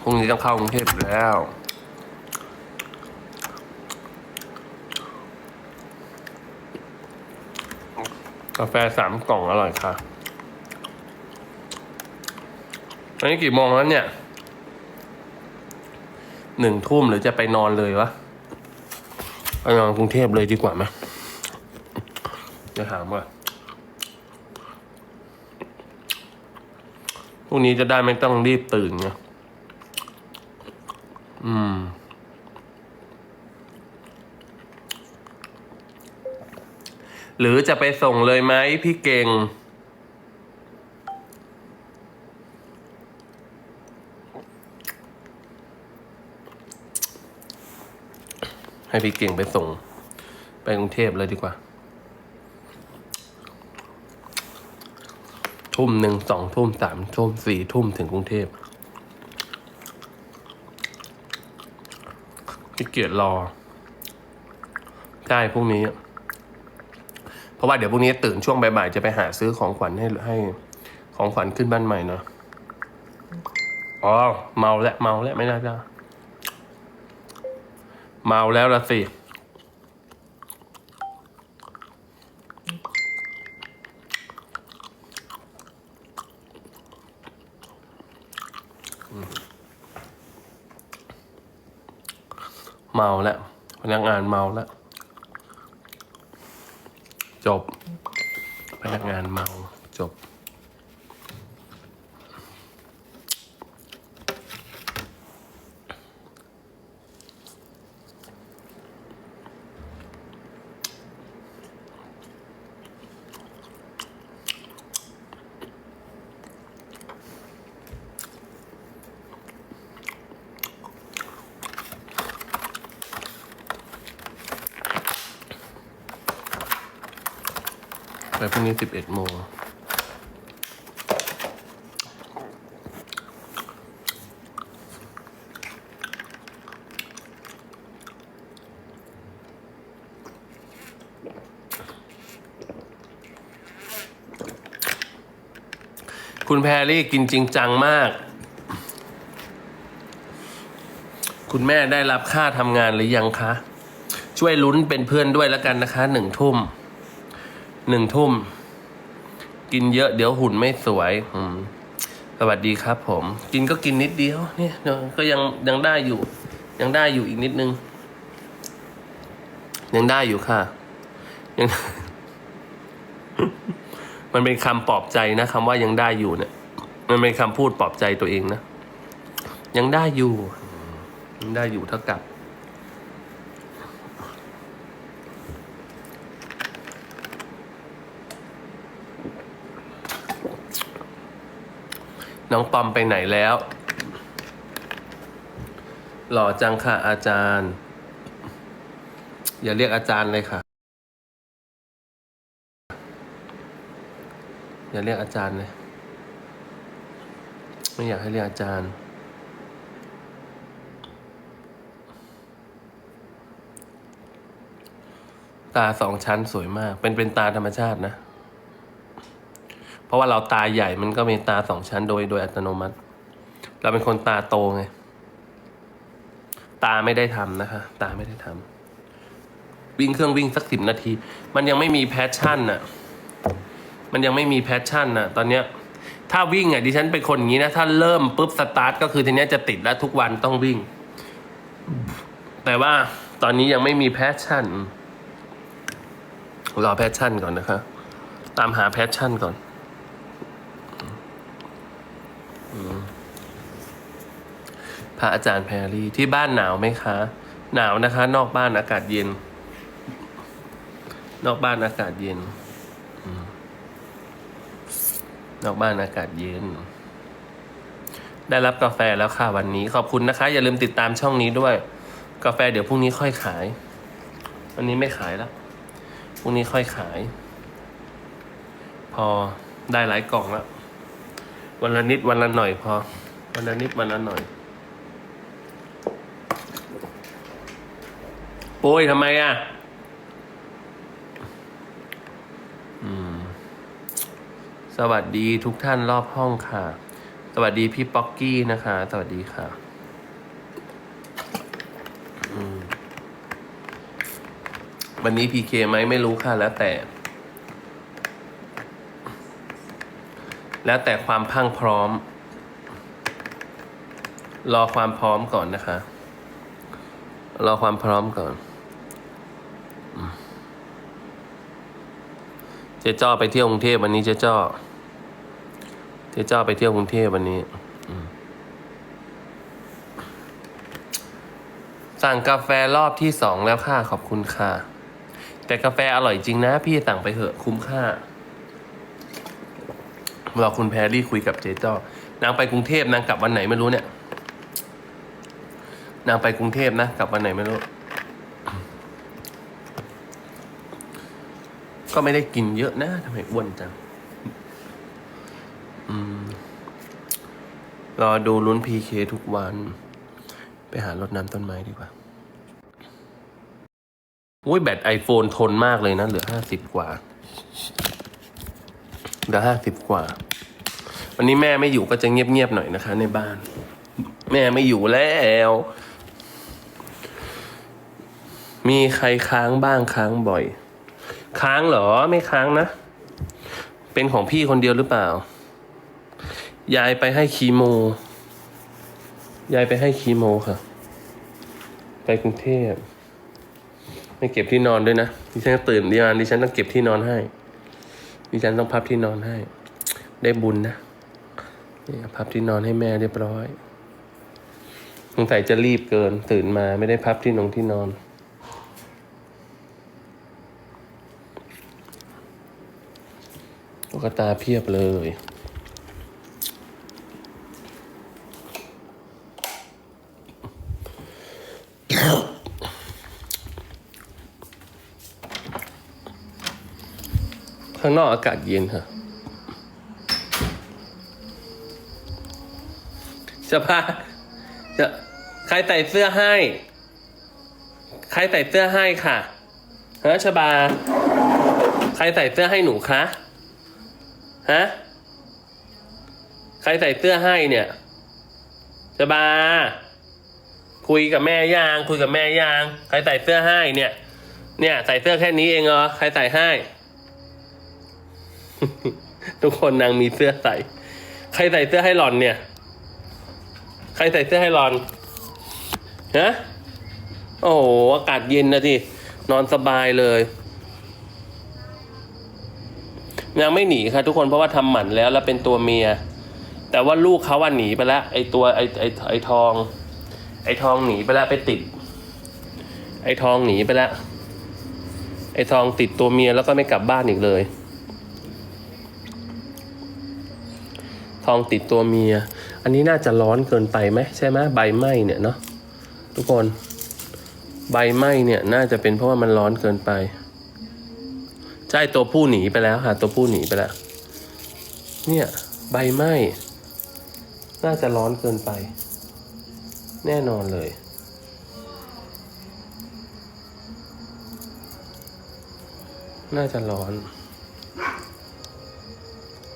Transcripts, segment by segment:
พรุ่งนี้ต้องเข้ากรุงเทพแล้ว กาแฟสามกล่องอร่อยค่ะตอนนี้กี่โมงแล้วเนี่ย หนึ่งทุ่มหรือจะไปนอนเลยวะ ไปนอนกรุงเทพเลยดีกว่าไหมจะถามว่าพรุ่งนี้จะได้ไม่ต้องรีบตื่นไง อืม หรือจะไปส่งเลยไหมพี่เก่ง ให้พี่เก่งไปส่ง ไปกรุงเทพเลยดีกว่า ทุ่มหนึ่งสองทุ่มสามทุ่มสี่ทุ่มถึงกรุงเทพ พี่เกียจรอ ได้พรุ่งนี้ เพราะว่าเดี๋ยวพรุ่งนี้ตื่นช่วงบ่ายๆจะไปหาซื้อของขวัญให้ให้ ของขวัญขึ้นบ้านใหม่เนาะอ๋อเมาแล้วเมาแล้วไม่น่าจะเมาแล้วละสิ เมาแล้วพนักงานเมาแล้ว จบ พนักงานเมาจบ ไปพรุ่งนี้สิบเอ็ดโมงคุณแพรรี่กินจริงจังมาก คุณแม่ได้รับค่าทำงานหรือยังคะ ช่วยลุ้นเป็นเพื่อนด้วยแล้วกันนะคะหนึ่งทุ่ม หนึ่งทุ่ม กินเยอะเดี๋ยวหุ่นไม่สวยอืมสวัสดีครับ ผม กินก็กินนิดเดียวเนี่ยก็ยังยังได้อยู่ ยังได้อยู่อีกนิดนึง ยังได้อยู่ค่ะ ยัง มันเป็นคำปลอบใจนะคำว่ายังได้อยู่เนี่ย มันเป็นคำพูดปลอบใจตัวเองนะยังได้อยู่ ยังได้อยู่เท่ากับ น้องปอมไปไหนแล้ว หล่อจังค่ะอาจารย์ อย่าเรียกอาจารย์เลยค่ะ อย่าเรียกอาจารย์เลย ไม่อยากให้เรียกอาจารย์ ตาสองชั้นสวยมาก เป็นเป็นตาธรรมชาตินะ เพราะว่าเราตาใหญ่มันก็มีตาสองชั้นโดยโดยอัตโนมัติ เราเป็นคนตาโตไง ตาไม่ได้ทำนะคะ ตาไม่ได้ทำวิ่งเครื่องวิ่งสักสิบนาที มันยังไม่มีแพชชั่นน่ะ มันยังไม่มีแพชชั่นน่ะ ตอนเนี้ย ถ้าวิ่งอะดิฉันเป็นคนอย่างนี้นะ ถ้าเริ่มปุ๊บสตาร์ทก็คือทีนี้จะติดแล้วทุกวันต้องวิ่ง แต่ว่าตอนนี้ยังไม่มีแพชชั่นรอแพชชั่นก่อนนะคะ ตามหาแพชชั่นก่อน พระอาจารย์แพรรี่ที่บ้านหนาวไหมคะ หนาวนะคะ นอกบ้านอากาศเย็น นอกบ้านอากาศเย็นนอกบ้านอากาศเย็น ได้รับกาแฟแล้วค่ะวันนี้ ขอบคุณนะคะ อย่าลืมติดตามช่องนี้ด้วย กาแฟเดี๋ยวพรุ่งนี้ค่อยขาย วันนี้ไม่ขายแล้วพรุ่งนี้ค่อยขาย พอได้หลายกล่องแล้ววันละนิดวันละหน่อยพอ วันละนิดวันละหน่อย โป้ยทำไมอะสวัสดีทุกท่านรอบห้องค่ะ สวัสดีพี่ป๊อกกี้นะคะ สวัสดีค่ะวันนี้พีเคไหมไม่รู้ค่ะ แล้วแต่ แล้วแต่ความพังพร้อม รอความพร้อมก่อนนะคะ รอความพร้อมก่อน เจ๊จ้อไปเที่ยวกรุงเทพวันนี้เจ๊จ้อเจ๊จ้อไปเที่ยวกรุงเทพวันนี้สั่งกาแฟรอบที่สองแล้วค่ะขอบคุณค่ะ แต่กาแฟอร่อยจริงนะ พี่สั่งไปเถอะคุ้มค่าเรอคุณแพรรี่คุยกับเจ๊จ้อนางไปกรุงเทพนางกลับวันไหนไม่รู้เนี่ย นางไปกรุงเทพนะกลับวันไหนไม่รู้ ก็ไม่ได้กินเยอะนะทำไมอ้วนจังอืมรอดูลุ้นพีเคทุกวัน ไปหารดน้ำต้นไม้ดีกว่าอุ้ยแบตไอโฟนทนมากเลยนะ เหลือห้าสิบกว่า เหลือห้าสิบกว่า วันนี้แม่ไม่อยู่ก็จะเงียบๆหน่อยนะคะ ในบ้าน แม่ไม่อยู่แล้ว มีใครค้างบ้างค้างบ่อย ค้างเหรอไม่ค้างนะ เป็นของพี่คนเดียวหรือเปล่า ยายไปให้คีโม ยายไปให้คีโมค่ะ ไปกรุงเทพไม่เก็บที่นอนด้วยนะดิฉันตื่นดีมาดิฉันต้องเก็บที่นอนให้ดิฉันต้องพับที่นอนให้ ได้บุญนะนี่พับที่นอนให้แม่เรียบร้อยสงสัยจะรีบเกิน ตื่นมาไม่ได้พับที่นอนที่นอน กตาเพียบเลย ข้างนอกอากาศเย็นค่ะจะพาจะใครใส่เสื้อให้ ใครใส่เสื้อให้ค่ะฮะชบา ใครใส่เสื้อให้หนูคะ ฮะ ใครใส่เสื้อให้เนี่ยชบา คุยกับแม่ยาง คุยกับแม่ยาง ใครใส่เสื้อให้เนี่ย เนี่ย ใส่เสื้อแค่นี้เองเหรอ ใครใส่ให้ ทุกคนนางมีเสื้อใส่ ใครใส่เสื้อให้หลอนเนี่ย ใครใส่เสื้อให้หลอน ฮะ โอ้โห อากาศเย็นนะที่นอนสบายเลย ยังไม่หนีค่ะทุกคนเพราะว่าทำหมันแล้วแล้วเป็นตัวเมีย แต่ว่าลูกเขาว่าหนีไปแล้วไอตัวไอไอไอทอง ไอทองหนีไปแล้วไปติด ไอทองหนีไปแล้วไอทองติดตัวเมียแล้วก็ไม่กลับบ้านอีกเลย ทองติดตัวเมีย อันนี้น่าจะร้อนเกินไปไหมใช่ไหมใบไหมเนี่ยเนาะทุกคน ใบไหมเนี่ย น่าจะเป็นเพราะว่ามันร้อนเกินไป ใช่ตัวผู้หนีไปแล้วค่ะตัวผู้หนีไปแล้ว เนี่ย ใบไหม้น่าจะร้อนเกินไป แน่นอนเลย น่าจะร้อน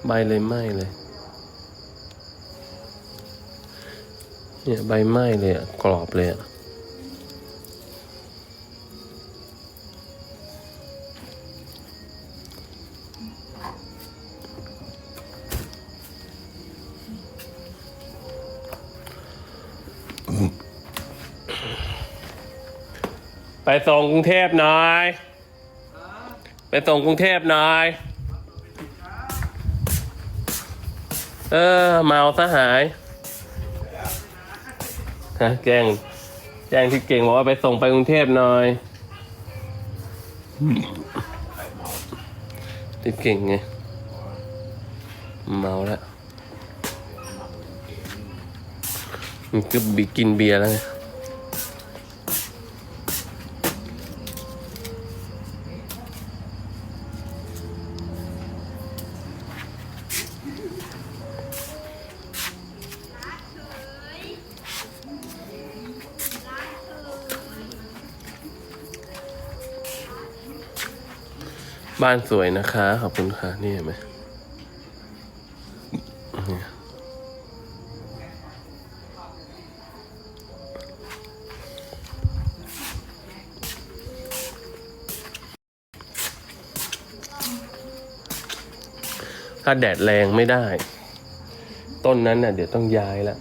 ใบเลยไหม้เลย เนี่ยใบไหม้เลยอะกรอบเลยอะ ไปส่งกรุงเทพหน่อย ไปส่งกรุงเทพหน่อย เออ เมาซะหายฮะแกล้ง แจ้งที่เก่งบอกว่าไปส่งไปกรุงเทพหน่อยที่เก่งไง เมาแล้วมันก็บีกินเบียร์แล้วไง บ้านสวยนะคะ ขอบคุณค่ะ นี่เห็นไหมถ้าแดดแรงไม่ได้ ต้นนั้นน่ะ เดี๋ยวต้องย้ายละ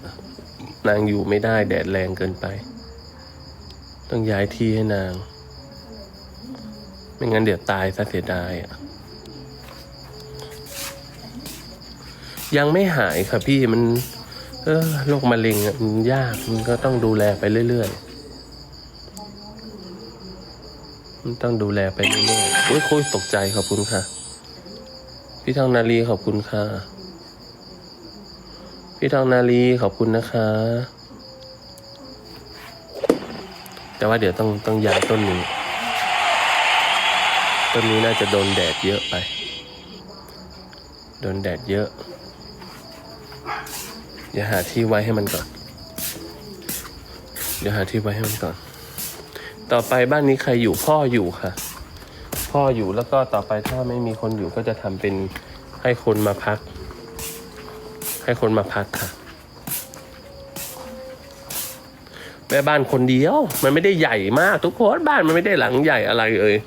นางอยู่ไม่ได้ แดดแรงเกินไป ต้องย้ายที่ให้นาง ไม่งั้นเดี๋ยวตายซะเสียดายอะยังไม่หายค่ะพี่มัน เออโรคมะเร็งอะมันยากมันก็ต้องดูแลไปเรื่อยๆมันต้องดูแลไปเรื่อยๆโอ้ยโคุยตกใจขอบคุณค่ะ พี่ทองนาลีขอบคุณค่ะ พี่ทองนาลีขอบคุณนะคะ แต่ว่าเดี๋ยวต้องต้องย้ายต้นนี้ ต้นนี้น่าจะโดนแดดเยอะไป โดนแดดเยอะเดี๋ยวหาที่ไว้ให้มันก่อน เดี๋ยวหาที่ไว้ให้มันก่อน ต่อไปบ้านนี้ใครอยู่พ่ออยู่ค่ะ พ่ออยู่แล้วก็ต่อไปถ้าไม่มีคนอยู่ก็จะทำเป็นให้คนมาพัก ให้คนมาพักค่ะแม่บ้านคนเดียว มันไม่ได้ใหญ่มากทุกคนบ้านมันไม่ได้หลังใหญ่อะไรเอ่ย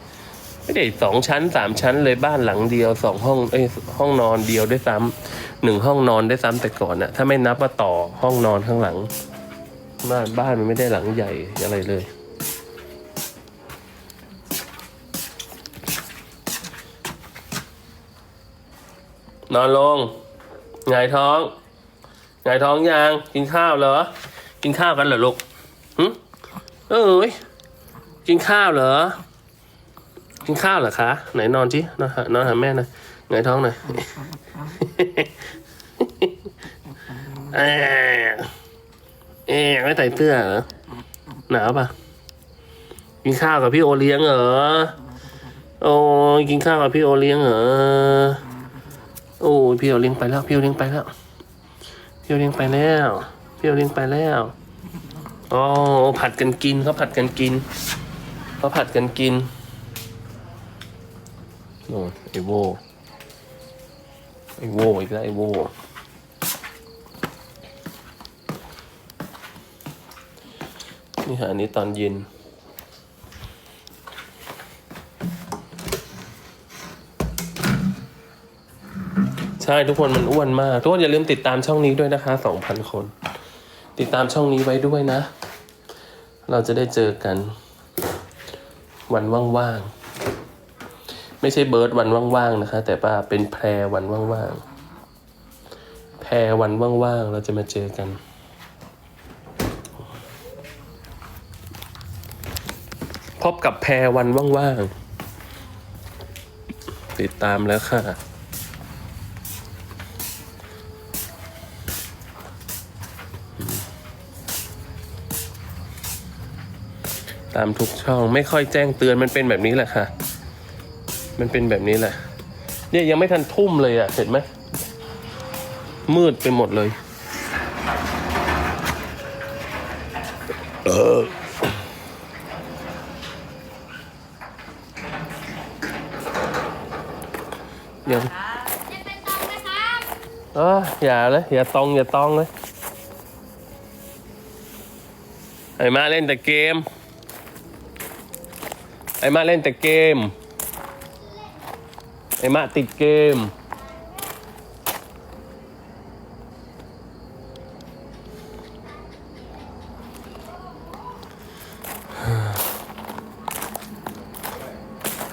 ไม่ได้สองชั้นสามชั้นเลยบ้านหลังเดียวสองห้องเอ้ยห้องนอนเดียวได้วยซ้ำหนึ่งห้องนอนได้วยซ้ำแต่ก่อนนะถ้าไม่นับว่าต่อห้องนอนข้างหลังบ้านบ้านมันไม่ได้หลังใหญ่อะไรเลย นอนลงหงายท้องหงายท้องยังกินข้าวเหรอ กินข้าวกันเหรอลูกหึเอ้ยกินข้าวเหรอ กินข้าวเหรอคะ ไหนนอนจินอนหานอนหาแม่หน่อยหงายท้องหน่อย เอ๊ะเอ๊ะไม่ใส่เสื้อเหรอหนาวปะกินข้าวกับพี่โอเลี้ยงเหรอ โอ้ยกินข้าวกับพี่โอเลี้ยงเหรอ โอ้ยพี่เอเลี้ยงไปแล้ว พี่เอเลี้ยงไปแล้ว พี่เอเลี้ยงไปแล้ว พี่เอเลี้ยงไปแล้วอ๋อผัดกันกินเขาผัดกันกินเขาผัดกันกิน โน่นไอโวไอโวอีกแล้วไอโวนี่หาอันนี้ตอนเย็นใช่ทุกคนมันอ้วนมาก ทุกคนอย่าลืมติดตามช่องนี้ด้วยนะคะสองพันคน ติดตามช่องนี้ไว้ด้วยนะ เราจะได้เจอกัน วันว่างๆ ไม่ใช่เบิร์ดวันว่างๆนะคะ แต่ว่าเป็นแพรวันว่างๆ แพรวันว่างๆ เราจะมาเจอกัน พบกับแพรวันว่างๆ ติดตามแล้วค่ะตามทุกช่องไม่ค่อยแจ้งเตือนมันเป็นแบบนี้แหละค่ะ มันเป็นแบบนี้แหละ เนี่ยยังไม่ทันทุ่มเลยอะ่ะเห็นไหม มืดไปหมดเลย เออยังจะไปตองเอออย่าเลย อย่าตอง อย่าตองเลยไอ้มาเล่นแต่เกม ไอ้มาเล่นแต่เกม อ้มาติดเกม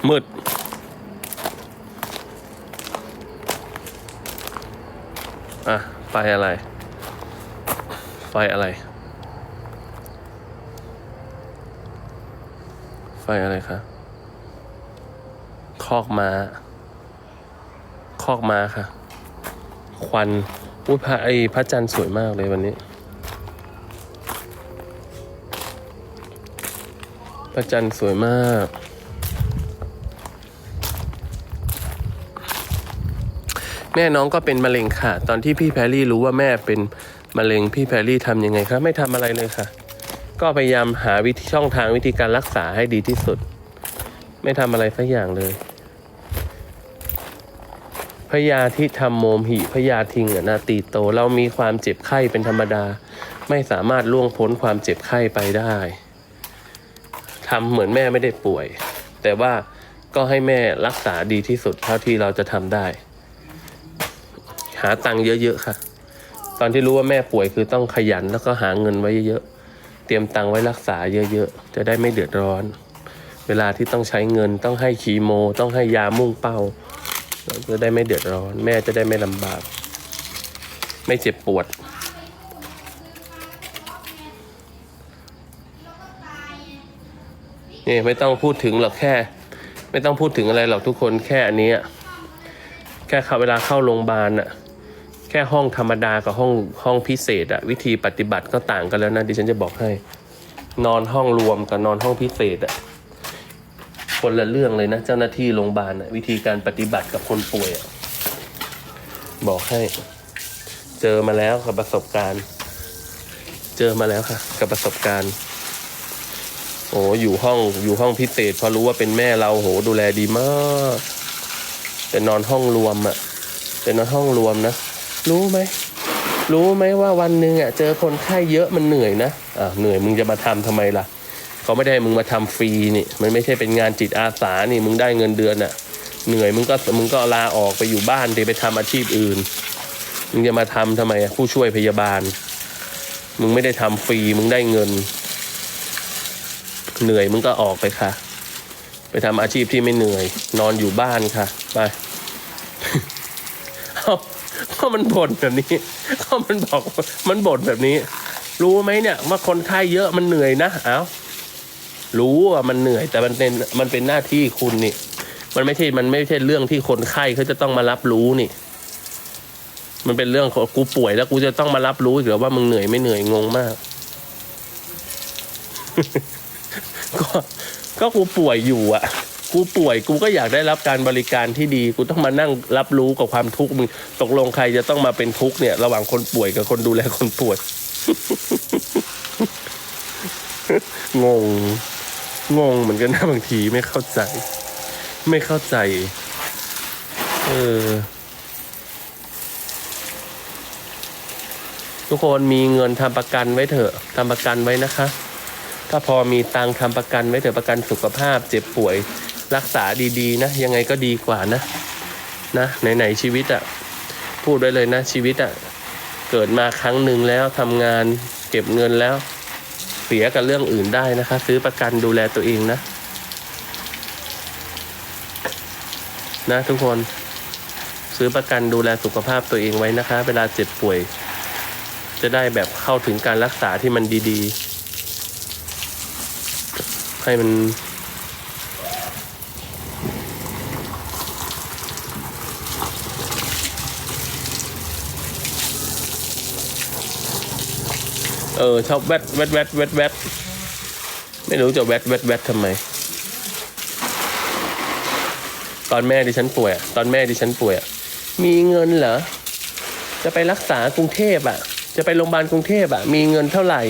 มืด อะไฟอะไร ไฟอะไร ไฟอะไรคะ คอกม้า คอกมาค่ะ ควันอุ้ยพระไอพระจันทร์สวยมากเลยวันนี้ พระจันทร์สวยมาก แม่น้องก็เป็นมะเร็งค่ะ ตอนที่พี่แพรรี่รู้ว่าแม่เป็นมะเร็งพี่แพรรี่ทำยังไงคะไม่ทำอะไรเลยค่ะ ก็พยายามหาวิธีช่องทางวิธีการรักษาให้ดีที่สุด ไม่ทำอะไรสักอย่างเลย ยาธิทำโมมหิพยาทิงอะนาตีโต เรามีความเจ็บไข้เป็นธรรมดา ไม่สามารถล่วงพ้นความเจ็บไข้ไปได้ทำเหมือนแม่ไม่ได้ป่วย แต่ว่าก็ให้แม่รักษาดีที่สุดเท่าที่เราจะทำได้ หาตังค์เยอะๆค่ะ ตอนที่รู้ว่าแม่ป่วยคือต้องขยันแล้วก็หาเงินไว้เยอะๆเตรียมตังค์ไว้รักษาเยอะๆจะได้ไม่เดือดร้อน เวลาที่ต้องใช้เงินต้องให้คีโม ต้องให้ยามุ่งเป้า เราจะได้ไม่เดือดร้อน แม่จะได้ไม่ลำบาก ไม่เจ็บปวด นี่ไม่ต้องพูดถึงหรอกแค่ ไม่ต้องพูดถึงอะไรหรอกทุกคนแค่อันนี้แค่เวลาเข้าโรงพยาบาลอะแค่ห้องธรรมดากับห้องห้องพิเศษอะวิธีปฏิบัติก็ต่างกันแล้วนะดิฉันจะบอกให้ นอนห้องรวมกับนอนห้องพิเศษอะ คนละเรื่องเลยนะ เจ้าหน้าที่โรงพยาบาลอะวิธีการปฏิบัติกับคนป่วยอะบอกให้ เจอมาแล้วกับประสบการณ์ เจอมาแล้วค่ะ กับประสบการณ์ โอ้อยู่ห้องอยู่ห้องพิเศษพอรู้ว่าเป็นแม่เราโหดูแลดีมากเป็นอนห้องรวมอะ่ะเป็นอนห้องรวมนะรู้ไหมรู้ไหมว่าวันหนึ่งอะเจอคนไข้เยอะมันเหนื่อยนะอ่าเหนื่อยมึงจะมาทำทำไมล่ะ เขาไม่ได้มึงมาทำฟรีนี่มันไม่ใช่เป็นงานจิตอาสานี่มึงได้เงินเดือนอะเหนื่อยมึงก็มึงก็ลาออกไปอยู่บ้านไปทำอาชีพอื่น มึงจะมาทำทำไมอะผู้ช่วยพยาบาล มึงไม่ได้ทำฟรีมึงได้เงิน เหนื่อยมึงก็ออกไปค่ะ ไปทำอาชีพที่ไม่เหนื่อย นอนอยู่บ้านค่ะไปเอาก็มันบ่นแบบนี้ก็มันบอกมันบ่นแบบนี้ รู้ไหมเนี่ยว่าคนไข้เยอะมันเหนื่อยนะเอ้า รู้ว่ามันเหนื่อยแต่มันเป็นมันเป็นหน้าที่คุณนี่ มันไม่ใช่มันไม่ใช่เรื่องที่คนไข้เขาจะต้องมารับรู้นี่ มันเป็นเรื่องของกูป่วยแล้วกูจะต้องมารับรู้อีกเหรอว่ามึงเหนื่อยไม่เหนื่อยงงมาก ก็ก็กูป่วยอยู่อะกูป่วยกูก็อยากได้รับการบริการที่ดี กูต้องมานั่งรับรู้กับความทุกข์มึงตกลงใครจะต้องมาเป็นทุกข์เนี่ย ระหว่างคนป่วยกับคนดูแลคนป่วย งง งงเหมือนกันนะบางทีไม่เข้าใจ ไม่เข้าใจ เออ ทุกคนมีเงินทำประกันไว้เถอะทำประกันไว้นะคะ ถ้าพอมีตังทำประกันไว้เถอะประกันสุขภาพ เจ็บป่วย รักษาดีๆ นะ ยังไงก็ดีกว่านะ นะไหนๆชีวิตอะ่ะ พูดไว้เลยนะชีวิตอะ่ะ เกิดมาครั้งหนึ่งแล้วทำงาน เก็บเงินแล้ว สียกับเรื่องอื่นได้นะคะ ซื้อประกันดูแลตัวเองนะ นะทุกคน ซื้อประกันดูแลสุขภาพตัวเองไว้นะคะ เวลาเจ็บป่วย จะได้แบบเข้าถึงการรักษาที่มันดี ๆ ให้มัน เออ ชอบแวดแวดแวดแวดแวดไม่รู้จะแวดแวดแวดทำไม ตอนแม่ดิฉันป่วยอะตอนแม่ดิฉันป่วยอะมีเงินเหรอ จะไปรักษากรุงเทพอะ จะไปโรงพยาบาลกรุงเทพอะ มีเงินเท่าไหร่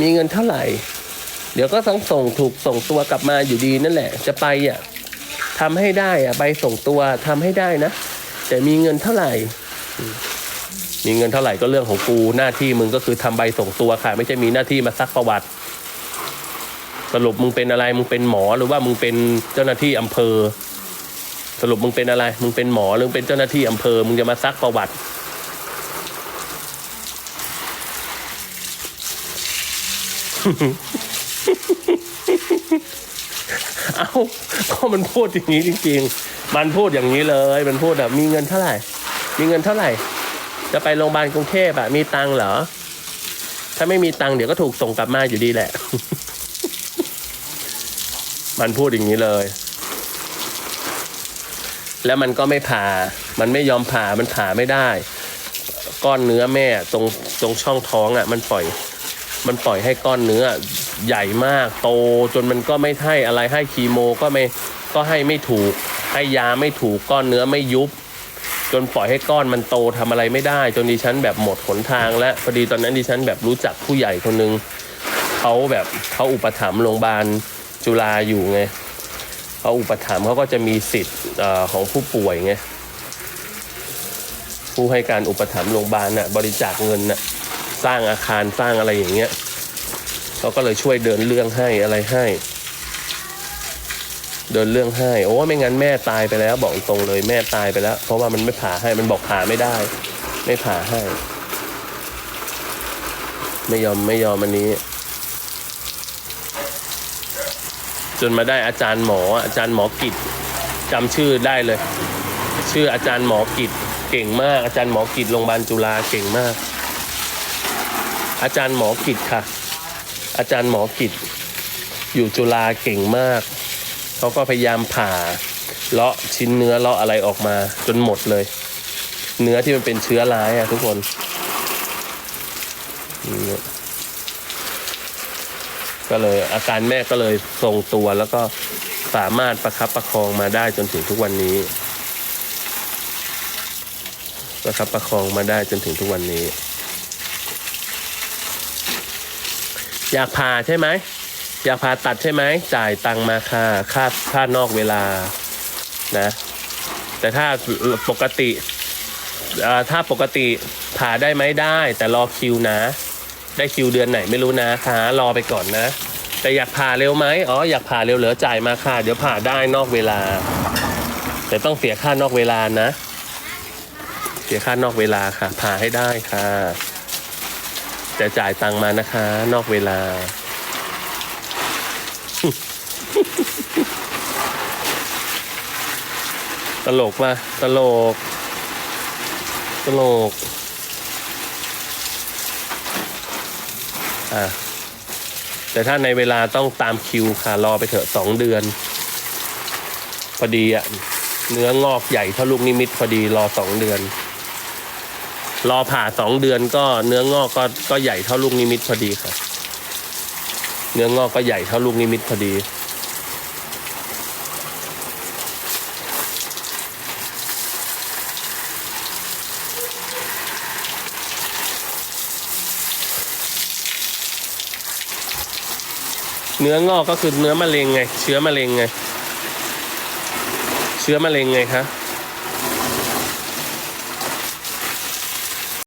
มีเงินเท่าไหร่ เดี๋ยวก็ต้องส่งถูกส่งตัวกลับมาอยู่ดีนั่นแหละ จะไปอะทำให้ได้อะ ใบส่งตัวทำให้ได้นะ แต่มีเงินเท่าไหร่ มีเงินเท่าไหร่ก็เรื่องของกูหน้าที่มึงก็คือทำใบส่งตัวค่ะ ไม่ใช่มีหน้าที่มาซักประวัติ สรุปมึงเป็นอะไรมึงเป็นหมอหรือว่ามึงเป็นเจ้าหน้าที่อำเภอ สรุปมึงเป็นอะไร มึงเป็นหมอหรือเป็นเจ้าหน้าที่อำเภอ มึงจะมาซักประวัติเอ้าก็มันพูดอย่างนี้จริง ๆ มันพูดอย่างนี้เลย มันพูดแบบมีเงินเท่าไหร่ มีเงินเท่าไหร่ จะไปโรงพยาบาลกรุงเทพอะมีตังเหรอ ถ้าไม่มีตังเดี๋ยวก็ถูกส่งกลับมาอยู่ดีแหละ มันพูดอย่างนี้เลย แล้วมันก็ไม่ผ่า มันไม่ยอมผ่ามันผ่าไม่ได้ ก้อนเนื้อแม่ตรงตรงช่องท้องอะมันปล่อย มันปล่อยให้ก้อนเนื้อใหญ่มากโตจนมันก็ไม่ให้อะไรให้คีโมก็ไม่ก็ให้ไม่ถูก ให้ยาไม่ถูกก้อนเนื้อไม่ยุบ จนปล่อยให้ก้อนมันโตทำอะไรไม่ได้ จนดิฉันแบบหมดหนทาง แล้วพอดีตอนนั้นดิฉันแบบรู้จักผู้ใหญ่คนหนึ่งเขาแบบเขาอุปถัมภ์โรงพยาบาลจุฬาอยู่ไงเขาอุปถัมภ์เขาก็จะมีสิทธิ์ของผู้ป่วยไงผู้ให้การอุปถัมภ์โรงพยาบาลน่ะบริจาคเงินน่ะสร้างอาคารสร้างอะไรอย่างเงี้ยเขาก็เลยช่วยเดินเรื่องให้อะไรให้ เดินเรื่องให้ โอ้ไม่งั้นแม่ตายไปแล้ว บอกตรงเลยแม่ตายไปแล้ว เพราะว่ามันไม่ผ่าให้มันบอกผ่าไม่ได้ ไม่ผ่าให้ ไม่ยอมไม่ยอมอันนี้ จนมาได้อาจารย์หมออาจารย์หมอกิจจำชื่อได้เลย ชื่ออาจารย์หมอกิจเก่งมาก อาจารย์หมอกิจโรงพยาบาลจุฬาเก่งมาก อาจารย์หมอกิจค่ะ อาจารย์หมอกิจอยู่จุฬาเก่งมาก เขาก็พยายามผ่าเลาะชิ้นเนื้อเลาะอะไรออกมาจนหมดเลย เนื้อที่มันเป็นเชื้อร้ายอะทุกคนนี่ก็เลยอาการแม่ก็เลยทรงตัวแล้วก็สามารถประคับประคองมาได้จนถึงทุกวันนี้ ประคับประคองมาได้จนถึงทุกวันนี้ อยากผ่าใช่ไหม อยากผ่าตัดใช่ไหมจ่ายตังมาค่ะค่าค่านอกเวลานะ แต่ถ้าปกติถ้าปกติผ่าได้ไหมได้ แต่รอคิวนะ ได้คิวเดือนไหนไม่รู้นะคะรอไปก่อนนะ แต่อยากผ่าเร็วไหมอ๋ออยากผ่าเร็วเหลือจ่ายมาค่ะ เดี๋ยวผ่าได้นอกเวลา แต่ต้องเสียค่านอกเวลานะ เสียค่านอกเวลาค่ะ ผ่าให้ได้ค่ะ แต่จ่ายตังมานะคะ นอกเวลา ตลกป่ะตลก ตลก อะ แต่ถ้าในเวลาต้องตามคิวค่ะ รอไปเถอะสองเดือน พอดีอะเนื้องอกใหญ่เท่าลูกนิมิตพอดีรอสองเดือน รอผ่าสองเดือนก็เนื้องอกก็ก็ใหญ่เท่าลูกนิมิตพอดีค่ะ เนื้องอกก็ใหญ่เท่าลูกนิมิตพอดี เนื้องอกก็คือเนื้อมะเร็งไง เชื้อมะเร็งไง เชื้อมะเร็งไงคะ